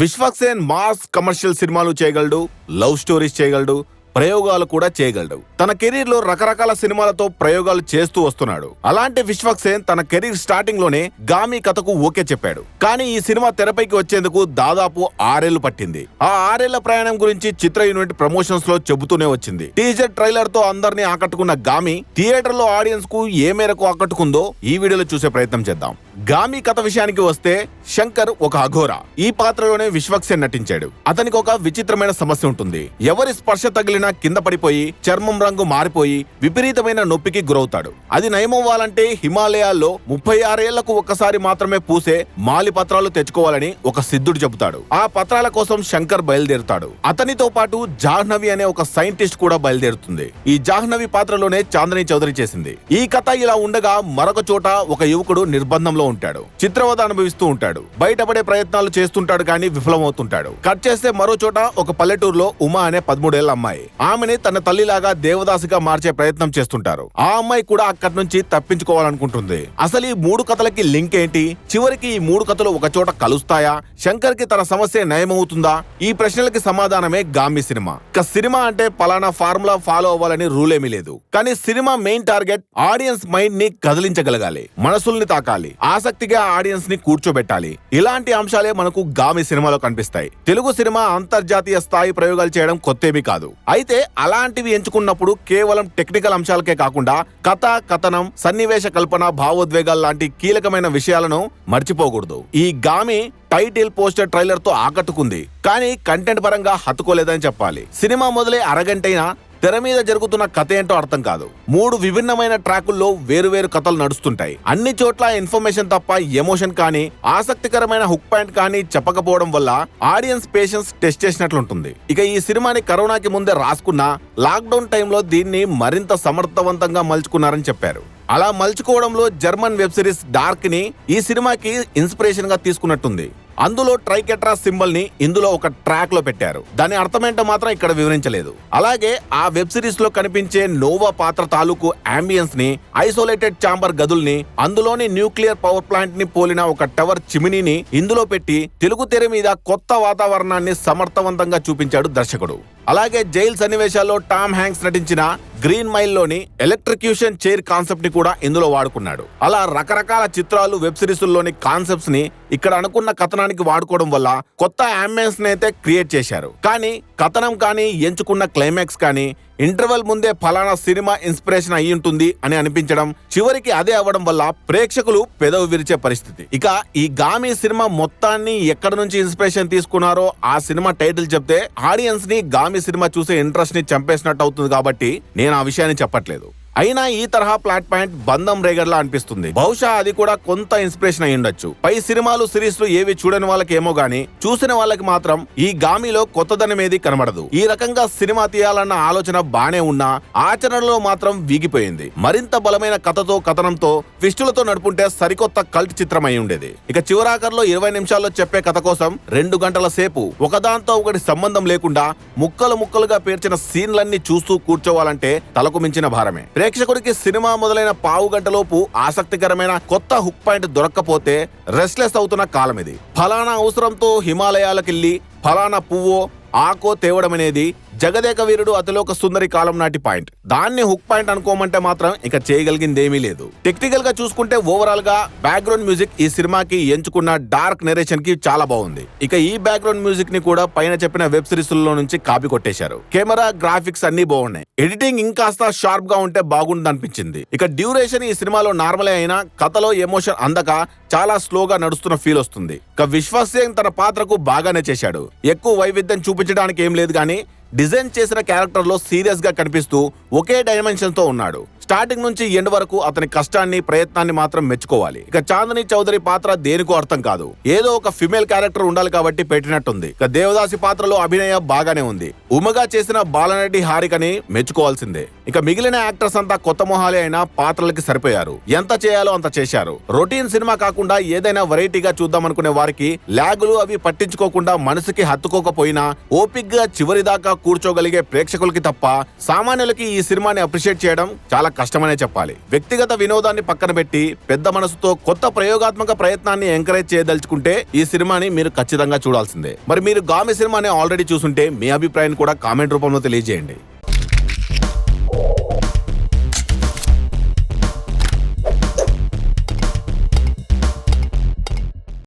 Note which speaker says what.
Speaker 1: Vishwaksen mass commercial సినిమాలు చేయగలడు love stories చేయగలడు ప్రయోగాలు కూడా చేయగలడు. తన కెరీర్లో రకరకాల సినిమాలతో ప్రయోగాలు చేస్తూ వస్తున్నాడు. అలాంటి విశ్వక్సేన్ తన కెరీర్ స్టార్టింగ్లోనే గామి కథకు ఓకే చెప్పాడు. కానీ ఈ సినిమా తెరపైకి వచ్చేందుకు దాదాపు ఆరేళ్ళు పట్టింది. ఆ ఆరేళ్ళ ప్రయాణం గురించి చిత్ర యూనిట్ ప్రమోషన్స్లో చెబుతూనే వచ్చింది. టీజర్ ట్రైలర్తో అందరినీ ఆకట్టుకున్న గామి థియేటర్లో ఆడియన్స్కు ఏ మేరకు ఆకట్టుకుందో ఈ వీడియోలో చూసే ప్రయత్నం చేద్దాం. గామి కథ విషయానికి వస్తే శంకర్ ఒక అఘోర. ఈ పాత్రలోనే విశ్వక్సేన్ నటించాడు. అతనికి ఒక విచిత్రమైన సమస్య ఉంటుంది. ఎవరి స్పర్శ తగిలి కింద పడిపోయి చర్మం రంగు మారిపోయి విపరీతమైన నొప్పికి గురవుతాడు. అది నయమవ్వాలంటే హిమాలయాల్లో ముప్పై ఆరేళ్ళకు ఒక్కసారి మాత్రమే పూసే మాలి పత్రాలు తెచ్చుకోవాలని ఒక సిద్ధుడు చెబుతాడు. ఆ పత్రాల కోసం శంకర్ బయలుదేరుతాడు. అతనితో పాటు జాహ్నవి అనే ఒక సైంటిస్ట్ కూడా బయలుదేరుతుంది. ఈ జాహ్నవి పాత్రలోనే చాందని చౌదరి చేసింది. ఈ కథ ఇలా ఉండగా మరొక చోట ఒక యువకుడు నిర్బంధంలో ఉంటాడు. చిత్రవద అనుభవిస్తూ ఉంటాడు. బయటపడే ప్రయత్నాలు చేస్తుంటాడు కానీ విఫలమవుతుంటాడు. కట్ చేస్తే మరో చోట ఒక పల్లెటూరులో ఉమా అనే పదమూడేళ్ళ అమ్మాయి. ఆమెని తన తల్లిలాగా దేవదాసిగా మార్చే ప్రయత్నం చేస్తుంటారు. ఆ అమ్మాయి కూడా అక్కడి నుంచి తప్పించుకోవాలనుకుంటుంది. అసలు ఈ మూడు కథలకి లింక్ ఏంటి? చివరికి ఈ మూడు కథలు ఒక చోట కలుస్తాయా? శంకర్కి తన సమస్య నయమవుతుందా? ఈ ప్రశ్నలకి సమాధానమే గామి సినిమా. ఇక సినిమా అంటే పలానా ఫార్ములా ఫాలో అవ్వాలని రూల్ ఏమీ లేదు. కానీ సినిమా మెయిన్ టార్గెట్ ఆడియన్స్ మైండ్ని కదిలించగలగాలి. మనసుల్ని తాకాలి. ఆసక్తిగా ఆడియన్స్ని కూర్చోబెట్టాలి. ఇలాంటి అంశాలే మనకు గామి సినిమాలో కనిపిస్తాయి. తెలుగు సినిమా అంతర్జాతీయ స్థాయి ప్రయోగాలు చేయడం కొత్తేమీ కాదు. అయితే అలాంటివి ఎంచుకున్నప్పుడు కేవలం టెక్నికల్ అంశాలకే కాకుండా కథ కథనం సన్నివేశ కల్పన భావోద్వేగాలు లాంటి కీలకమైన విషయాలను మర్చిపోకూడదు. ఈ గామి టైటిల్ పోస్టర్ ట్రైలర్తో ఆకట్టుకుంది. కానీ కంటెంట్ పరంగా హత్తుకోలేదని చెప్పాలి. సినిమా మొదలై అరగంటైనా తెర మీద జరుగుతున్న కథ ఏంటో అర్థం కాదు. మూడు విభిన్నమైన ట్రాకుల్లో వేరువేరు కథలు నడుస్తుంటాయి. అన్ని చోట్ల ఇన్ఫర్మేషన్ తప్ప ఎమోషన్ కానీ ఆసక్తికరమైన హుక్ పాయింట్ కానీ చెప్పకపోవడం వల్ల ఆడియన్స్ పేషెన్స్ టెస్ట్ చేసినట్లుంటుంది. ఇక ఈ సినిమాని కరోనాకి ముందే రాసుకున్న లాక్డౌన్ టైంలో దీన్ని మరింత సమర్థవంతంగా మలుచుకున్నారని చెప్పారు. అలా మలుచుకోవడంలో జర్మన్ వెబ్ సిరీస్ డార్క్ని ఈ సినిమాకి ఇన్స్పిరేషన్గా తీసుకున్నట్టుంది. అందులో ట్రైకెట్రా సింబల్ని ఇందులో ఒక ట్రాక్లో పెట్టారు. దాని అర్థమేంటో మాత్రం ఇక్కడ వివరించలేదు. అలాగే ఆ వెబ్ సిరీస్లో కనిపించే నోవా పాత్ర తాలూకు అంబియన్స్ని ఐసోలేటెడ్ చాంబర్ గదుల్ని అందులోని న్యూక్లియర్ పవర్ ప్లాంట్ని పోలిన ఒక టవర్ చిమినీని ఇందులో పెట్టి తెలుగు తెర మీద కొత్త వాతావరణాన్ని సమర్థవంతంగా చూపించాడు దర్శకుడు. అలాగే జైల్ సన్నివేశాల్లో టామ్ హ్యాంక్స్ నటించిన గ్రీన్ మైల్లోని ఎలక్ట్రిక్యూషన్ చైర్ కాన్సెప్ట్ని కూడా ఇందులో వాడుకున్నాడు. అలా రకరకాల చిత్రాలు వెబ్ సిరీస్లోని కాన్సెప్ట్స్ని ఇక్కడ అనుకున్న కథనానికి వాడుకోవడం వల్ల కొత్త అంబియన్స్ అయితే క్రియేట్ చేశారు. కానీ కథనం కానీ ఎంచుకున్న క్లైమాక్స్ కానీ ఇంటర్వెల్ ముందే ఫలానా సినిమా ఇన్స్పిరేషన్ అయి ఉంటుంది అని అనిపించడం చివరికి అదే అవ్వడం వల్ల ప్రేక్షకులు పెదవి విరిచే పరిస్థితి. ఇక ఈ గామి సినిమా మొత్తాన్ని ఎక్కడి నుంచి ఇన్స్పిరేషన్ తీసుకున్నారో ఆ సినిమా టైటిల్ చెప్తే ఆడియన్స్ని గామి సినిమా చూసే ఇంట్రెస్ట్ని చంపేసినట్టు అవుతుంది కాబట్టి నేను ఆ విషయాన్ని చెప్పట్లేదు. అయినా ఈ తరహా ప్లాట్ పాయింట్ బంధం రేగర్లా అనిపిస్తుంది. బహుశా అది కూడా కొంత ఇన్స్పిరేషన్ అయి ఉండొచ్చు. పై సినిమాలు సిరీస్లు ఏవి చూడని వాళ్ళకి ఏమో గానీ చూసిన వాళ్ళకి మాత్రం ఈ గామిలో కొత్తదనం ఏది కనబడదు. ఈ రకంగా సినిమా తీయాలన్న ఆలోచన బానే ఉన్నా ఆచరణలో మాత్రం వీగిపోయింది. మరింత బలమైన కథతో కథనంతో ట్విస్టులతో నడుపుంటే సరికొత్త కల్ట్ చిత్రం అయి ఉండేది. ఇక చివరాఖర్లో ఇరవై నిమిషాల్లో చెప్పే కథ కోసం రెండు గంటల సేపు ఒకదాంతో ఒకటి సంబంధం లేకుండా ముక్కలు ముక్కలుగా పేర్చిన సీన్లన్నీ చూస్తూ కూర్చోవాలంటే తలకు మించిన భారమే. ప్రేక్షకుడికి సినిమా మొదలైన పావు గంటలోపు ఆసక్తికరమైన కొత్త హుక్ పాయింట్ దొరక్కపోతే రెస్ట్లెస్ అవుతున్న కాలం ఇది ఫలానా అవసరంతో హిమాలయాలకెళ్ళి ఫలానా పువ్వో ఆకో తేవడం అనేది జగదేక వీరుడు అతిలోక సుందరి కాలం నాటి పాయింట్. దాన్ని హుక్ పాయింట్ అనుకోమంటే మాత్రం ఇక చేయగలిగింది ఏమీ లేదు. టెక్నికల్గా చూసుకుంటే ఓవరాల్గా బ్యాక్గ్రౌండ్ మ్యూజిక్ ఈ సినిమాకి ఎంచుకున్న డార్క్ నెరేషన్కి చాలా బాగుంది. ఇక ఈ బ్యాక్గ్రౌండ్ మ్యూజిక్ని కూడా పైన చెప్పిన వెబ్ సిరీస్లో నుంచి కాపీ కొట్టేశారు. కెమెరా గ్రాఫిక్స్ అన్ని బాగున్నాయి. ఎడిటింగ్ ఇంకాస్త షార్ప్గా ఉంటే బాగుంది అనిపించింది ఇక డ్యూరేషన్ ఈ సినిమాలో నార్మలే అయినా కథలో ఎమోషన్ అందక చాలా స్లోగా నడుస్తున్న ఫీల్ వస్తుంది. ఇక విశ్వాస్ సింగ్ తన పాత్రకు బాగానే చేశాడు. ఎక్కువ వైవిధ్యం చూపించడానికి ఏం లేదు కానీ డిజైన్ చేసిన క్యారెక్టర్లో సీరియస్గా కనిపిస్తూ ఒకే డైమెన్షన్తో ఉన్నాడు. స్టార్టింగ్ నుంచి ఎండ్ వరకు అతని కష్టాన్ని ప్రయత్నాన్ని మాత్రం మెచ్చుకోవాలి. ఇక చాందని చౌదరి పాత్ర దేనికో అర్థం కాదు. ఏదో ఒక ఫిమేల్ క్యారెక్టర్ ఉండాలి కాబట్టి పెట్టినట్టుంది. ఇక దేవదాసి పాత్రలో అభినయం బాగానే ఉంది. ఉమగా చేసిన బాలనటి హారికని మెచ్చుకోవాల్సిందే. ఇక మిగిలిన యాక్టర్స్ అంతా కొత్త మొహాలే అయినా పాత్రలకి సరిపోయారు. ఎంత చేయాలో అంత చేశారు. రొటీన్ సినిమా కాకుండా ఏదైనా వెరైటీగా చూద్దామనుకునే వారికి లాగులు అవి పట్టించుకోకుండా మనసుకి హత్తుకోకపోయినా ఓపిక్గా చివరి దాకా కూర్చోగలిగే ప్రేక్షకులకి తప్ప సామాన్యులకి ఈ సినిమాని అప్రిషియేట్ చేయడం చాలా కష్టమనే చెప్పాలి. వ్యక్తిగత వినోదాన్ని పక్కన పెట్టి పెద్ద మనసుతో కొత్త ప్రయోగాత్మక ప్రయత్నాన్ని ఎంకరేజ్ చేయదలుచుకుంటే ఈ సినిమాని మీరు ఖచ్చితంగా చూడాల్సిందే. మరి మీరు గామి సినిమాని ఆల్రెడీ చూసుంటే మీ అభిప్రాయాన్ని కూడా కామెంట్ రూపంలో తెలియజేయండి.